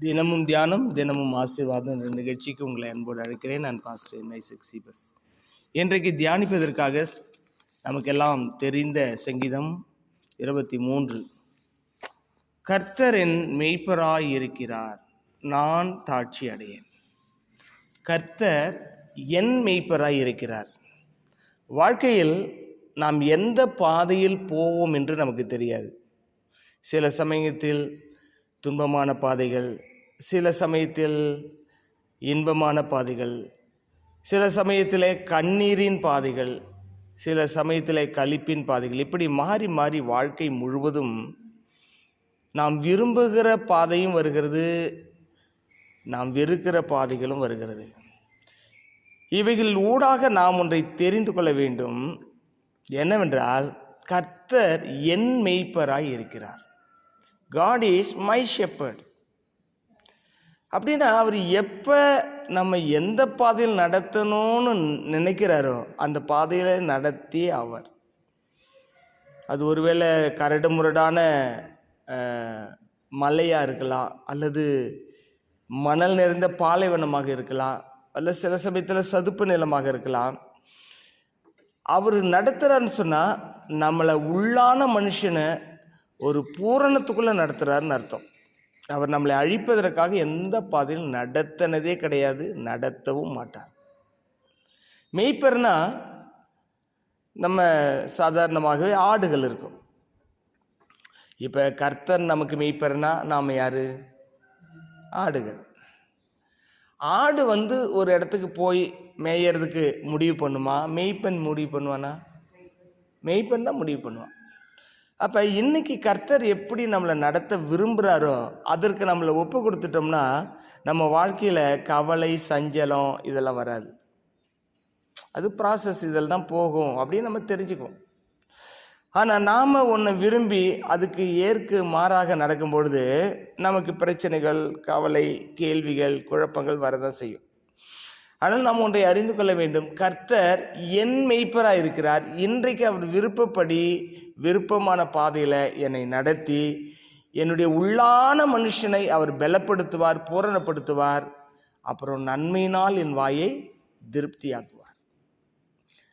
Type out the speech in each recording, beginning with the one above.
தினமும் தியானம் தினமும் ஆசீர்வாதம் இந்த நிகழ்ச்சிக்கு உங்களை அன்போடு அழைக்கிறேன். நான் பாஸ்டர் என்ஐ சிக்ஸிபஸ். இன்றைக்கு தியானிப்பதற்காக நமக்கெல்லாம் தெரிந்த சங்கீதம் இருபத்தி மூன்று கர்த்தர் என் இருக்கிறார் நான் தாட்சி அடையேன் கர்த்தர் என் மெய்ப்பராயிருக்கிறார். வாழ்க்கையில் நாம் எந்த பாதையில் போவோம் என்று நமக்கு தெரியாது. சில சமயத்தில் துன்பமான பாதைகள் சில சமயத்தில் இன்பமான பாதைகள் சில சமயத்தில் கண்ணீரின் பாதைகள் சில சமயத்தில் களிப்பின் பாதைகள். இப்படி மாறி மாறி வாழ்க்கை முழுவதும் நாம் விரும்புகிற பாதையும் வருகிறது நாம் வெறுக்கிற பாதைகளும் வருகிறது. இவைகள் ஊடாக நாம் ஒன்றை தெரிந்து கொள்ள வேண்டும். என்னவென்றால் கர்த்தர் என் மெய்ப்பராய் இருக்கிறார். காட் இஸ் மை ஷெப்பர்ட் அப்படின்னா அவர் எப்போ நம்ம எந்த பாதையில் நடத்தணும்னு நினைக்கிறாரோ அந்த பாதையில் நடத்தி அவர். அது ஒருவேளை கரடு முரடான மலையாக இருக்கலாம் அல்லது மணல் நிறைந்த பாலைவனமாக இருக்கலாம் அல்ல சில சமயத்தில் சதுப்பு நிலமாக இருக்கலாம். அவர் நடத்துகிறாருன்னு சொன்னால் நம்மளை உள்ளான மனுஷனை ஒரு பூரணத்துக்குள்ளே நடத்துகிறாருன்னு அர்த்தம். அவர் நம்மளை அழிப்பதற்காக எந்த பாதையில் நடத்தினதே கிடையாது நடத்தவும் மாட்டார். மெய்ப்பர்னா நம்ம சாதாரணமாகவே ஆடுகள் இருக்கும். இப்போ கர்த்தர் நமக்கு மெய்ப்பர்னா நாம் யார்? ஆடுகள். ஆடு வந்து ஒரு இடத்துக்கு போய் மேயறதுக்கு முடிவு பண்ணுமா? மெய்ப்பெண் முடிவு பண்ணுவானா? மெய்ப்பெண் தான் முடிவு பண்ணுவான். அப்போ இன்றைக்கி கர்த்தர் எப்படி நம்மளை நடத்த விரும்புகிறாரோ அதற்கு நம்மளை ஒப்பு கொடுத்துட்டோம்னா நம்ம வாழ்க்கையில் கவலை சஞ்சலம் இதெல்லாம் வராது. அது ப்ராசஸ் இதில் தான் போகும் அப்படின்னு நம்ம தெரிஞ்சுக்குவோம். ஆனால் நாம் ஒன்று விரும்பி அதுக்கு ஏற்கு மாறாக நடக்கும் பொழுது நமக்கு பிரச்சனைகள் கவலை கேள்விகள் குழப்பங்கள் வரதான் செய்யும். ஆனால் நாம் ஒன்றை அறிந்து கொள்ள வேண்டும். கர்த்தர் என் மெய்ப்பராக இருக்கிறார் இன்றைக்கு அவர் விருப்பப்படி விருப்பமான பாதையில் என்னை நடத்தி என்னுடைய உள்ளான மனுஷனை அவர் பலப்படுத்துவார் பூரணப்படுத்துவார் அப்புறம் நன்மையினால் என் வாயை திருப்தியாக்குவார்.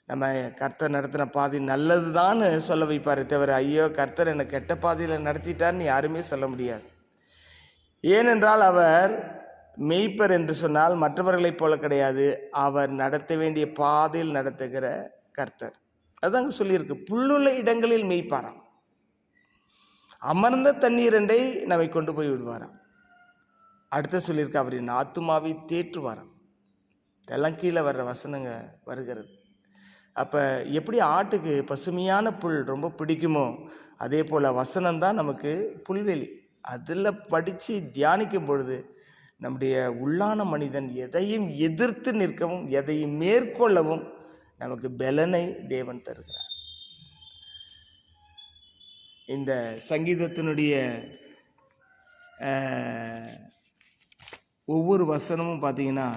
நம்ம கர்த்தர் நடத்தின பாதை நல்லதுதான்னு சொல்ல வைப்பார் தவிர ஐயோ கர்த்தர் என்னை கெட்ட பாதையில் நடத்திட்டார்னு யாருமே சொல்ல முடியாது. ஏனென்றால் அவர் மெய்ப்பர் என்று சொன்னால் மற்றவர்களைப் போல கிடையாது. அவர் நடத்த வேண்டிய பாதையில் நடத்துகிற கர்த்தர். அதாங்க சொல்லியிருக்கு. புல்லுள்ள இடங்களில் மெய்ப்பாராம். அமர்ந்த தண்ணீரண்டை நம்மை கொண்டு போய் விடுவாராம். அடுத்து சொல்லியிருக்கு அவரின் ஆத்துமாவை தேற்றுவாராம். இதெல்லாம் கீழே வர்ற வசனங்க வருகிறது. அப்போ எப்படி ஆட்டுக்கு பசுமையான புல் ரொம்ப பிடிக்குமோ அதே போல் வசனம் தான் நமக்கு புல்வெளி. அதில் படித்து தியானிக்கும் பொழுது நம்முடைய உள்ளான மனிதன் எதையும் எதிர்த்து நிற்கவும் எதையும் மேற்கொள்ளவும் நமக்கு பலனை தேவன் தருகிறார். இந்த சங்கீதத்தினுடைய ஒவ்வொரு வசனமும் பார்த்தீங்கன்னா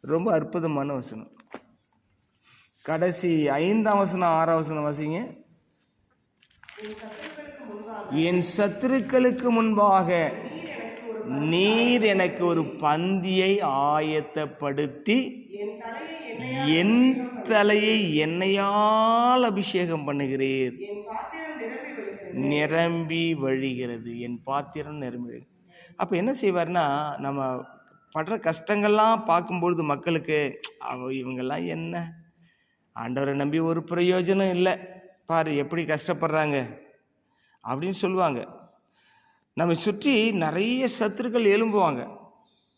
ரொம்ப அற்புதமான வசனம். கடைசி ஐந்தாம் வசனம் ஆறாம் வசனம் வாசிங்க. என் சத்துருக்களுக்கு முன்பாக நீர் எனக்கு ஒரு பந்தியை ஆயத்தப்படுத்தி என் தலையை எண்ணெயால் அபிஷேகம் பண்ணுகிறீர். நிரம்பி வழிகிறது. என் பாத்திரம் நிரம்பி அப்போ என்ன செய்வார்னா நம்ம படுற கஷ்டங்கள்லாம் பார்க்கும்பொழுது மக்களுக்கு அவ இவங்கெல்லாம் என்ன? ஆண்டவரை நம்பி ஒரு பிரயோஜனம் இல்லை. பாரு எப்படி கஷ்டப்படுறாங்க? அப்படின்னு சொல்லுவாங்க. நம்மை சுற்றி நிறைய சத்துருக்கள் எழும்புவாங்க.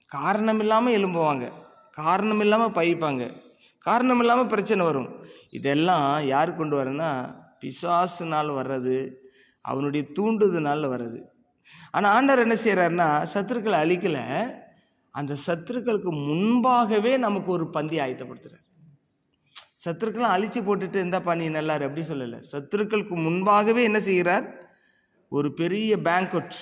காரணம் இல்லாமல் எழும்புவாங்க. காரணம் இல்லாமல் பயிப்பாங்க. காரணம் இல்லாமல் பிரச்சனை வரும். இதெல்லாம் யார் கொண்டு வரேன்னா பிசாசுனால் வர்றது அவனுடைய தூண்டுதனால் வர்றது. ஆனால் ஆண்டவர் என்ன செய்கிறாருன்னா சத்துருக்களை அழிக்கலை. அந்த சத்துருக்களுக்கு முன்பாகவே நமக்கு ஒரு பந்தி ஆயத்தப்படுத்துகிறார் சத்துருக்கெல்லாம் அழிச்சு போட்டுட்டு இருந்தால் நீ நல்லாரு அப்படின்னு சொல்லலை. சத்துருக்களுக்கு முன்பாகவே என்ன செய்கிறார்? ஒரு பெரிய பேங்க்வெட்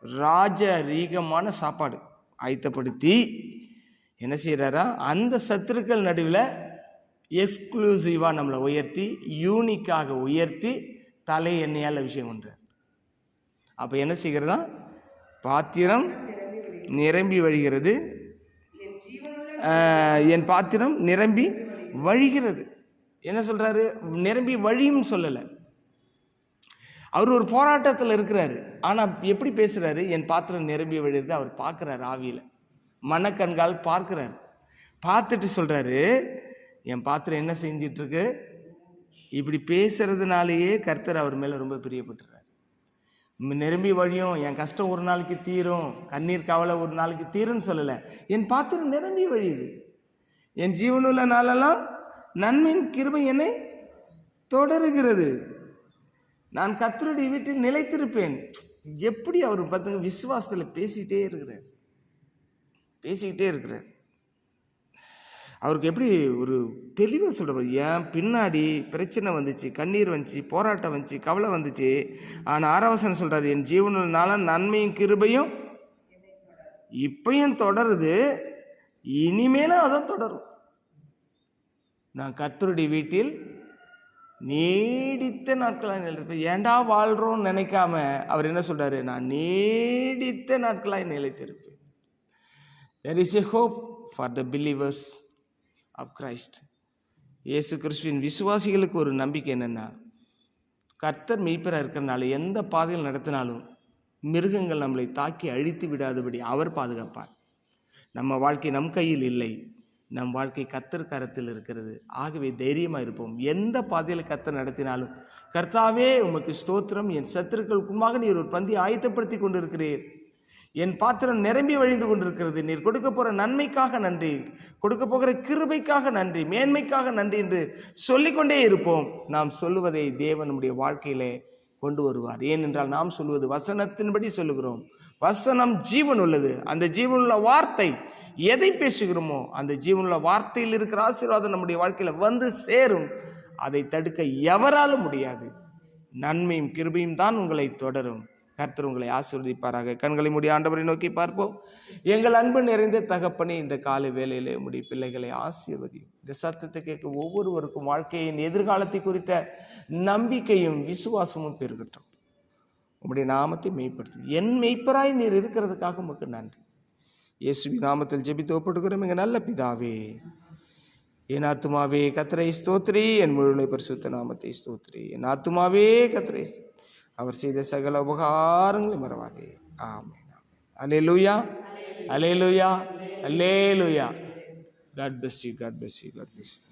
ராஜ ரீகமான சாப்பாடு. ஆயத்தப்படுத்தி என்ன செய்கிறாரா அந்த சத்துருக்கள் நடுவில் எக்ஸ்க்ளூசிவாக நம்மளை உயர்த்தி யூனிக்காக உயர்த்தி தலை எண்ணெயால் விஷயம் பண்ணுறார் அப்போ என்ன செய்கிறதா? பாத்திரம் நிரம்பி வழிகிறது. என் பாத்திரம் நிரம்பி வழிகிறது. என்ன சொல்கிறாரு நிரம்பி வழியும் சொல்லலை. அவர் ஒரு போராட்டத்தில் இருக்கிறாரு. ஆனால் எப்படி பேசுகிறாரு என் பாத்திரம் நிரம்பி விழுது அவர் பார்க்குறாரு ஆவியில். மனக்கண்கால் பார்க்குறாரு. பார்த்துட்டு சொல்கிறாரு என் பாத்திரம் என்ன செஞ்சிட்ருக்கு? இப்படி பேசுகிறதுனாலேயே கர்த்தர் அவர் மேலே ரொம்ப பிரியப்பட்டுறாரு. நிரம்பி வழியும் என் கஷ்டம் ஒரு நாளைக்கு தீரும் கண்ணீர் கவலை ஒரு நாளைக்கு தீரும்னு சொல்லலை. என் பாத்திரம் நிரம்பி வழியுது என் ஜீவனுள்ள நாளெல்லாம் நன்மையின் கிருபை என்னை தொடருகிறது. நான் கத்தருடைய வீட்டில் நிலைத்திருப்பேன். எப்படி அவர் பார்த்துங்க விசுவாசத்தில் பேசிக்கிட்டே இருக்கிறார்? பேசிக்கிட்டே இருக்கிறார். அவருக்கு எப்படி ஒரு தெளிவாக சொல்கிறார் ஏன் பின்னாடி பிரச்சனை வந்துச்சு கண்ணீர் வந்துச்சு போராட்டம் வந்துச்சு கவலை வந்துச்சு. ஆனால் ஆறாவசனம் சொல்கிறார் என் ஜீவனால நன்மையும் கிருபையும் இப்பையும் தொடருது இனிமேலும் அதை தொடரும். நான் கத்தருடைய வீட்டில் நீடித்த நாட்களாக நிலைத்திருப்பேன் ஏன்டா வாழ்கிறோம்னு நினைக்காம அவர் என்ன சொல்கிறாரு நான் நீடித்த நாட்களாய் நிலைத்திருப்பேன். There is a hope for the believers of Christ இயேசு கிறிஸ்துவின் விசுவாசிகளுக்கு ஒரு நம்பிக்கை என்னென்னா கர்த்தர் மெய்ப்பராக இருக்கிறனால எந்த பாதையில் நடத்தினாலும் மிருகங்கள் நம்மளை தாக்கி அழித்து விடாதபடி அவர் பாதுகாப்பார். நம்ம வாழ்க்கை நம் கையில் இல்லை. நம் வாழ்க்கை கத்தர் கரத்தில் இருக்கிறது. ஆகவே தைரியமாக இருப்போம். எந்த பாதையில் கத்தர் நடத்தினாலும் கர்த்தாவே உமக்கு ஸ்தோத்திரம். என் சத்துருக்களுக்குமாக நீர் ஒரு பந்தி ஆயத்தப்படுத்தி கொண்டிருக்கிறீர். என் பாத்திரம் நிரம்பி வழிந்து கொண்டிருக்கிறது. நீர் கொடுக்க போகிற நன்மைக்காக நன்றி. கொடுக்க போகிற கிருபைக்காக நன்றி. மேன்மைக்காக நன்றி என்று சொல்லிக்கொண்டே இருப்போம். நாம் சொல்லுவதை தேவன் நம்முடைய வாழ்க்கையிலே கொண்டு வருவார். ஏனென்றால் நாம் சொல்வது வசனத்தின்படி சொல்லுகிறோம். வசனம் ஜீவன் உள்ளது அந்த ஜீவனுள்ள வார்த்தை எதை பேசுகிறோமோ அந்த ஜீவனுள்ள வார்த்தையில் இருக்கிற ஆசீர்வாதம் நம்முடைய வாழ்க்கையில் வந்து சேரும். அதை தடுக்க எவராலும் முடியாது. நன்மையும் கிருபையும் தான் உங்களை தொடரும். கர்த்தர் உங்களை ஆசீர்வதிப்பாராக. கண்களை முடிய ஆண்டவரை நோக்கி பார்ப்போம். எங்கள் அன்பு நிறைந்த தகப்பனே இந்த காலை வேலையிலே உடைய பிள்ளைகளை ஆசீர்வதி. இந்த சத்தத்தை கேட்க ஒவ்வொருவருக்கும் வாழ்க்கையின் எதிர்காலத்தை குறித்த நம்பிக்கையும் விசுவாசமும் பெருகட்டும். உம்முடைய நாமத்தை மெய்ப்படுத்தும். என் மெய்ப்பராய் நீர் இருக்கிறதுக்காக உமக்கு நன்றி. இயேசுவி நாமத்தில் ஜெபித்து ஒப்படுகிறோம் எங்கள் நல்ல பிதாவே என் ஆத்துமாவே கத்தரை ஸ்தோத்ரி. என் முழுமை பரிசுத்த நாமத்தை ஸ்தோத்ரி. என் ஆத்துமாவே கத்தரை. அவர் செய்த சகல உபகாரங்களை மறவாதே. Amen alleluia alleluia alleluia God bless you God bless you God bless you.